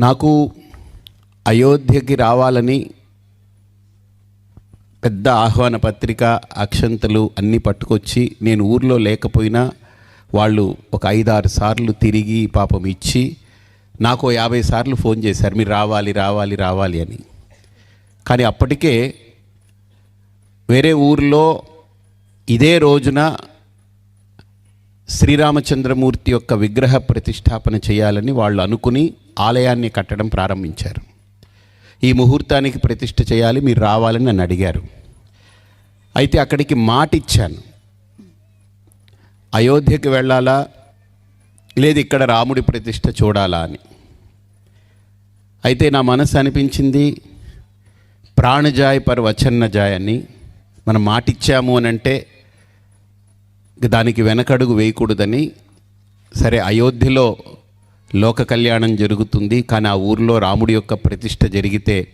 నాకు అయోధ్యకి రావాలని పెద్ద ఆహ్వాన పత్రిక అక్షంతలు అన్నీ పట్టుకొచ్చి నేను ఊర్లో లేకపోయినా వాళ్ళు ఒక ఐదారు సార్లు తిరిగి పాపం ఇచ్చి నాకు యాభై సార్లు ఫోన్ చేశారు మీరు రావాలి రావాలి రావాలి అని. కానీ అప్పటికే వేరే ఊర్లో ఇదే రోజున శ్రీరామచంద్రమూర్తి యొక్క విగ్రహ ప్రతిష్టాపన చేయాలని వాళ్ళు అనుకుని ఆలయాన్ని కట్టడం ప్రారంభించారు. ఈ ముహూర్తానికి ప్రతిష్ఠ చేయాలి మీరు రావాలని నన్ను అడిగారు. అయితే అక్కడికి మాట ఇచ్చాను అయోధ్యకి వెళ్ళాలా? లేదు ఇక్కడ రాముడి ప్రతిష్ఠ చూడాలా అని. అయితే నా మనసు అనిపించింది ప్రాణజాయ్ పర్ వచన్నజాయ్ అని. మనం మాటిచ్చాము అని అంటే దానికి వెనకడుగు వేయకూడదని. సరే అయోధ్యలో లోక కళ్యాణం జరుగుతుంది కానీ ఆ ఊరిలో రాముడి యొక్క ప్రతిష్ట జరిగితే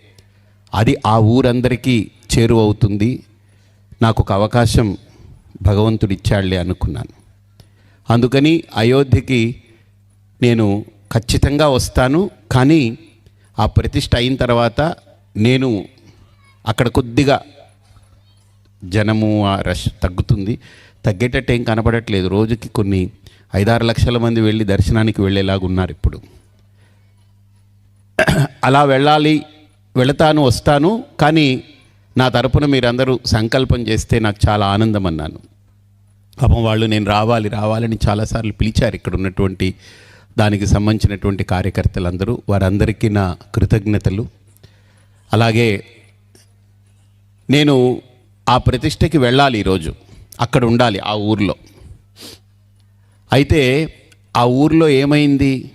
అది ఆ ఊరందరికీ చేరువవుతుంది నాకు ఒక అవకాశం భగవంతుడు ఇచ్చాడులే అనుకున్నాను. అందుకని అయోధ్యకి నేను ఖచ్చితంగా వస్తాను కానీ ఆ ప్రతిష్ట అయిన తర్వాత నేను అక్కడ కొద్దిగా జనము ఆ రష్ తగ్గుతుంది. తగ్గేటట్టు ఏం కనపడట్లేదు. రోజుకి కొన్ని ఐదారు లక్షల మంది వెళ్ళి దర్శనానికి వెళ్ళేలాగా ఉన్నారు ఇప్పుడు. అలా వెళ్ళాలి వెళతాను వస్తాను కానీ నా తరపున మీరందరూ సంకల్పం చేస్తే నాకు చాలా ఆనందం అన్నాను పాపం వాళ్ళు నేను రావాలి రావాలని చాలాసార్లు పిలిచారు ఇక్కడ ఉన్నటువంటి దానికి సంబంధించినటువంటి కార్యకర్తలందరూ వారందరికీ నా కృతజ్ఞతలు. అలాగే నేను ఆ ప్రతిష్టకి వెళ్ళాలి ఈరోజు అక్కడ ఉండాలి ఆ ఊర్లో. అయితే ఆ ఊర్లో ఏమైంది?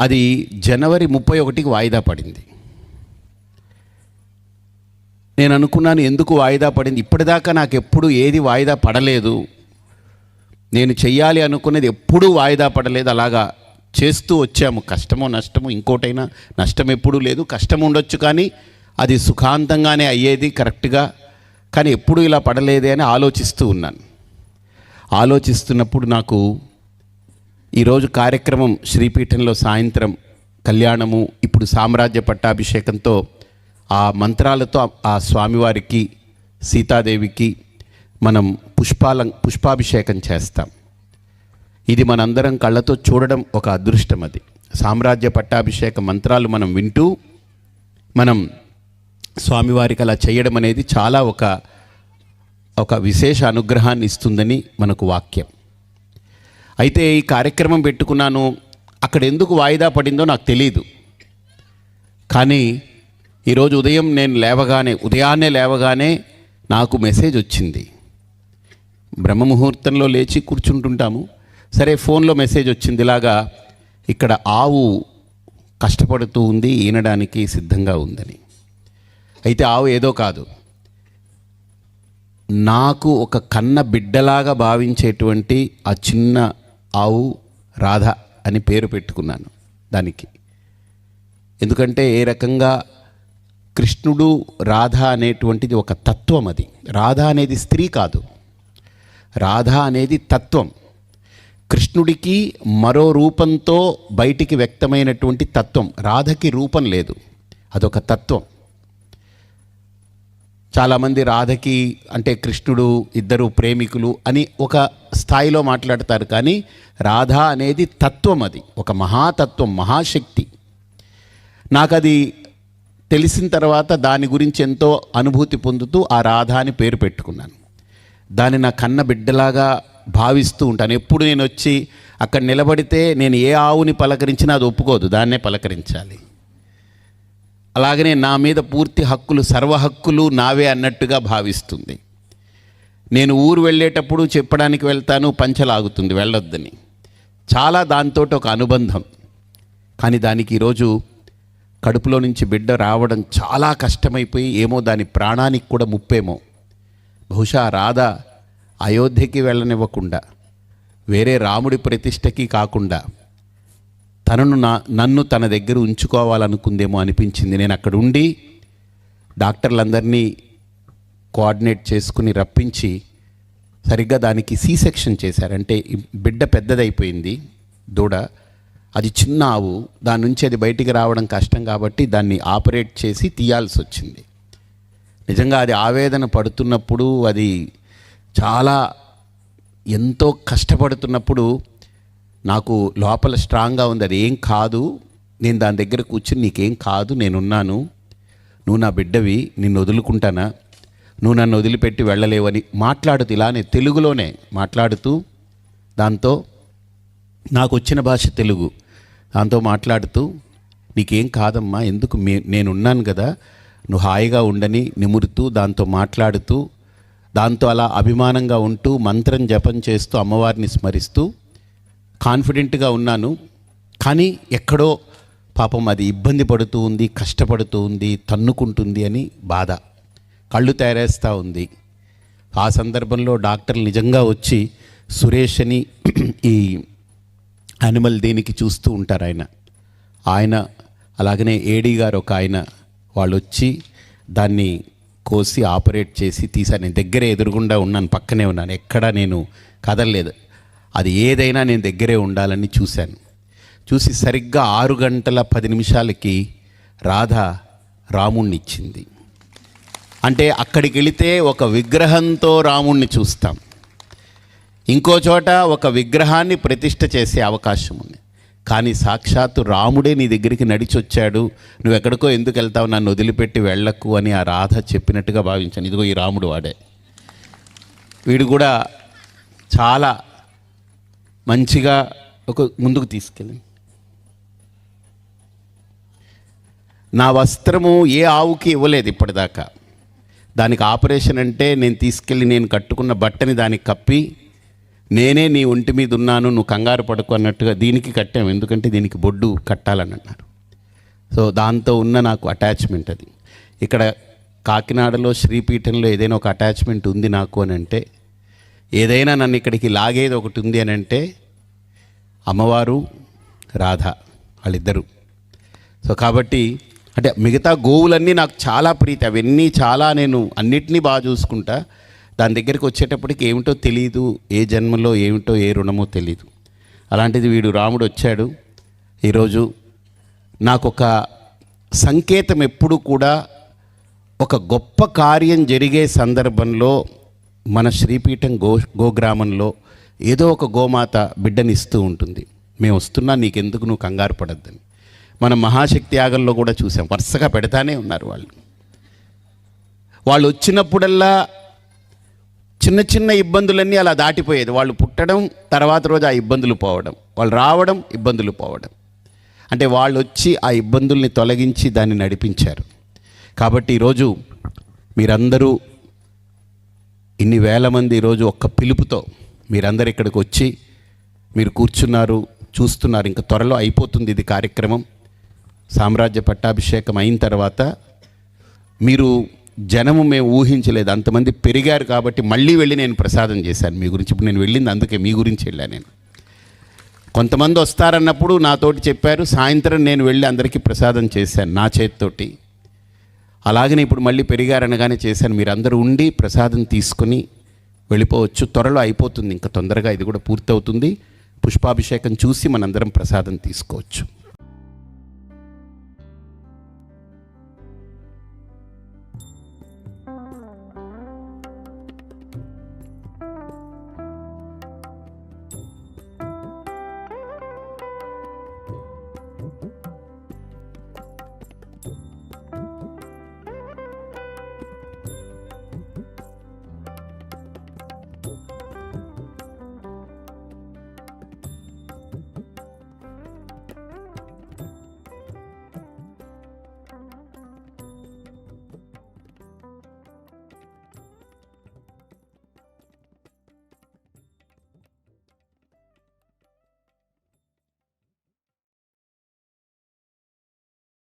అది జనవరి ముప్పై ఒకటికి వాయిదా పడింది. నేను అనుకున్నాను ఎందుకు వాయిదా పడింది? ఇప్పటిదాకా నాకు ఎప్పుడు ఏది వాయిదా పడలేదు. నేను చెయ్యాలి అనుకునేది ఎప్పుడూ వాయిదా పడలేదు. అలాగా చేస్తూ వచ్చాము. కష్టమో నష్టమో ఇంకోటైనా నష్టం ఎప్పుడూ లేదు. కష్టం ఉండొచ్చు కానీ అది సుఖాంతంగానే అయ్యేది కరెక్ట్గా. కానీ ఎప్పుడు ఇలా పడలేదే అని ఆలోచిస్తూ ఉన్నాను. ఆలోచిస్తున్నప్పుడు నాకు ఈరోజు కార్యక్రమం శ్రీపీఠంలో సాయంత్రం కళ్యాణము ఇప్పుడు సామ్రాజ్య పట్టాభిషేకంతో ఆ మంత్రాలతో ఆ స్వామివారికి సీతాదేవికి మనం పుష్పాల పుష్పాభిషేకం చేస్తాం. ఇది మనందరం కళ్ళతో చూడడం ఒక అదృష్టం అది. సామ్రాజ్య పట్టాభిషేక మంత్రాలు మనం వింటూ మనం స్వామివారికి అలా చేయడం అనేది చాలా ఒక ఒక విశేష అనుగ్రహాన్ని ఇస్తుందని మనకు వాక్యం. అయితే ఈ కార్యక్రమం పెట్టుకున్నాను అక్కడ ఎందుకు వాయిదా పడిందో నాకు తెలియదు కానీ ఈరోజు ఉదయం నేను లేవగానే ఉదయాన్నే లేవగానే నాకు మెసేజ్ వచ్చింది. బ్రహ్మముహూర్తంలో లేచి కూర్చుంటుంటాము. సరే ఫోన్లో మెసేజ్ వచ్చింది. ఇలాగా ఇక్కడ ఆవు కష్టపడుతూ ఉంది ఈనడానికి సిద్ధంగా ఉందని. అయితే ఆవు ఏదో కాదు. నాకు ఒక కన్న బిడ్డలాగా భావించేటువంటి ఆ చిన్న ఆవు రాధ అని పేరు పెట్టుకున్నాను దానికి. ఎందుకంటే ఏ రకంగా కృష్ణుడు రాధ అనేటువంటిది ఒక తత్వం అది. రాధ అనేది స్త్రీ కాదు. రాధ అనేది తత్వం. కృష్ణుడికి మరో రూపంతో బయటికి వ్యక్తమైనటువంటి తత్వం. రాధకి రూపం లేదు. అదొక తత్వం. చాలామంది రాధకి అంటే కృష్ణుడు ఇద్దరు ప్రేమికులు అని ఒక స్థాయిలో మాట్లాడతారు. కానీ రాధ అనేది తత్వం అది. ఒక మహాతత్వం మహాశక్తి. నాకు అది తెలిసిన తర్వాత దాని గురించి ఎంతో అనుభూతి పొందుతూ ఆ రాధ అని పేరు పెట్టుకున్నాను. దాన్ని నా కన్న బిడ్డలాగా భావిస్తూ ఉంటాను. ఎప్పుడు నేను వచ్చి అక్కడ నిలబడితే నేను ఏ ఆవుని పలకరించినా అది ఒప్పుకోదు. దాన్నే పలకరించాలి. అలాగనే నా మీద పూర్తి హక్కులు సర్వ హక్కులు నావే అన్నట్టుగా భావిస్తుంది. నేను ఊరు వెళ్ళేటప్పుడు చెప్పడానికి వెళ్తాను పంచలాగుతుంది వెళ్ళొద్దని. చాలా దాంతో ఒక అనుబంధం. కానీ దానికి ఈరోజు కడుపులో నుంచి బిడ్డ రావడం చాలా కష్టమైపోయి ఏమో దాని ప్రాణానికి కూడా ముప్పేమో. బహుశా రాధ అయోధ్యకి వెళ్ళనివ్వకుండా వేరే రాముడి ప్రతిష్టకి కాకుండా తనను నా నన్ను తన దగ్గర ఉంచుకోవాలనుకుందేమో అనిపించింది. నేను అక్కడ ఉండి డాక్టర్లందరినీ కోఆర్డినేట్ చేసుకుని రప్పించి సరిగ్గా దానికి సీ సెక్షన్ చేశారంటే బిడ్డ పెద్దదైపోయింది దూడ. అది చిన్న ఆవు. దాని నుంచి అది బయటికి రావడం కష్టం కాబట్టి దాన్ని ఆపరేట్ చేసి తీయాల్సి వచ్చింది. నిజంగా అది ఆవేదన పడుతున్నప్పుడు అది చాలా ఎంతో కష్టపడుతున్నప్పుడు నాకు లోపల స్ట్రాంగ్గా ఉంది అది ఏం కాదు. నేను దాని దగ్గర కూర్చుని నీకేం కాదు నేనున్నాను. నువ్వు నా బిడ్డవి నిన్ను వదులుకుంటానా? నువ్వు నన్ను వదిలిపెట్టి వెళ్ళలేవని మాట్లాడుతూ ఇలానే తెలుగులోనే మాట్లాడుతూ దాంతో నాకు వచ్చిన భాష తెలుగు. దాంతో మాట్లాడుతూ నీకేం కాదమ్మా ఎందుకు మే నేనున్నాను కదా. నువ్వు హాయిగా ఉండని నిమురుతూ దాంతో మాట్లాడుతూ దాంతో అలా అభిమానంగా ఉంటూ మంత్రం జపం చేస్తూ అమ్మవారిని స్మరిస్తూ కాన్ఫిడెంట్గా ఉన్నాను. కానీ ఎక్కడో పాపం అది ఇబ్బంది పడుతూ ఉంది కష్టపడుతూ ఉంది తన్నుకుంటుంది అని బాధ. కళ్ళు తయారేస్తూ ఉంది. ఆ సందర్భంలో డాక్టర్లు నిజంగా వచ్చి సురేష్ అని ఈ యానిమల్ దేనికి చూస్తూ ఉంటారు ఆయన. ఆయన అలాగనే ఏడీ గారు ఒక ఆయన వాళ్ళు వచ్చి దాన్ని కోసి ఆపరేట్ చేసి తీసాను నేను దగ్గరే ఎదురుగుండా ఉన్నాను పక్కనే ఉన్నాను. ఎక్కడా నేను కదలలేదు. అది ఏదైనా నేను దగ్గరే ఉండాలని చూశాను. చూసి సరిగ్గా ఆరు గంటల పది నిమిషాలకి రాధ రాముణ్ణి ఇచ్చింది అంటే అక్కడికి వెళితే ఒక విగ్రహంతో రాముణ్ణి చూస్తాం. ఇంకో చోట ఒక విగ్రహాన్ని ప్రతిష్ఠ చేసే అవకాశం ఉంది. కానీ సాక్షాత్తు రాముడే నీ దగ్గరికి నడిచొచ్చాడు. నువ్వు ఎక్కడికో ఎందుకు వెళ్తావు? నన్ను వదిలిపెట్టి వెళ్ళకు అని ఆ రాధ చెప్పినట్టుగా భావించాను. ఇదిగో ఈ రాముడు వాడే. వీడు కూడా చాలా మంచిగా ఒక ముందుకు తీసుకెళ్ళి. నా వస్త్రము ఏ ఆవుకి ఇవ్వలేదు ఇప్పటిదాకా. దానికి ఆపరేషన్ అంటే నేను తీసుకెళ్ళి నేను కట్టుకున్న బట్టని దానికి కప్పి నేనే నీ ఒంటి మీద ఉన్నాను నువ్వు కంగారు పడుకు అన్నట్టుగా దీనికి కట్టాము ఎందుకంటే దీనికి బొడ్డు కట్టాలని అన్నారు సో దాంతో ఉన్న నాకు అటాచ్మెంట్ అది. ఇక్కడ కాకినాడలో శ్రీపీఠంలో ఏదైనా ఒక అటాచ్మెంట్ ఉంది నాకు అని అంటే ఏదైనా నన్ను ఇక్కడికి లాగేది ఒకటి ఉంది అని అంటే అమ్మవారు రాధ వాళ్ళిద్దరు. సో కాబట్టి అంటే మిగతా గోవులన్నీ నాకు చాలా ప్రీతి. అవన్నీ చాలా నేను అన్నిటినీ బాగా చూసుకుంటా. దాని దగ్గరికి వచ్చేటప్పటికి ఏమిటో తెలియదు ఏ జన్మలో ఏమిటో ఏ రుణమో తెలియదు అలాంటిది వీడు రాముడు వచ్చాడు. ఈరోజు నాకు ఒక సంకేతం ఎప్పుడు కూడా ఒక గొప్ప కార్యం జరిగే సందర్భంలో మన శ్రీపీఠం గో గోగ్రామంలో ఏదో ఒక గోమాత బిడ్డనిస్తూ ఉంటుంది. మేము వస్తున్నా నీకెందుకు నువ్వు కంగారు పడద్దని. మనం మహాశక్తి యాగంలో కూడా చూసాం. వరుసగా పెడతానే ఉన్నారు వాళ్ళు. వాళ్ళు వచ్చినప్పుడల్లా చిన్న చిన్న ఇబ్బందులన్నీ అలా దాటిపోయేది. వాళ్ళు పుట్టడం తర్వాత రోజు ఆ ఇబ్బందులు పోవడం. వాళ్ళు రావడం ఇబ్బందులు పోవడం. అంటే వాళ్ళు వచ్చి ఆ ఇబ్బందుల్ని తొలగించి దాన్ని నడిపించారు. కాబట్టి ఈరోజు మీరందరూ ఇన్ని వేల మంది ఈరోజు ఒక్క పిలుపుతో మీరందరు ఇక్కడికి వచ్చి మీరు కూర్చున్నారు చూస్తున్నారు. ఇంకా త్వరలో అయిపోతుంది ఇది కార్యక్రమం. సామ్రాజ్య పట్టాభిషేకం అయిన తర్వాత మీరు జనము మేము ఊహించలేదు. అంతమంది పెరిగారు కాబట్టి మళ్ళీ వెళ్ళి నేను ప్రసాదం చేశాను. మీ గురించి ఇప్పుడు నేను వెళ్ళింది అందుకే మీ గురించి వెళ్ళాను నేను. కొంతమంది వస్తారన్నప్పుడు నాతోటి చెప్పారు సాయంత్రం నేను వెళ్ళి అందరికీ ప్రసాదం చేశాను నా చేతితోటి. అలాగనే ఇప్పుడు మళ్ళీ పెరిగారనగానే చేశాను. మీరు అందరూ ఉండి ప్రసాదం తీసుకొని వెళ్ళిపోవచ్చు. త్వరలో అయిపోతుంది. ఇంకా తొందరగా ఇది కూడా పూర్తవుతుంది. పుష్పాభిషేకం చూసి మనందరం ప్రసాదం తీసుకోవచ్చు.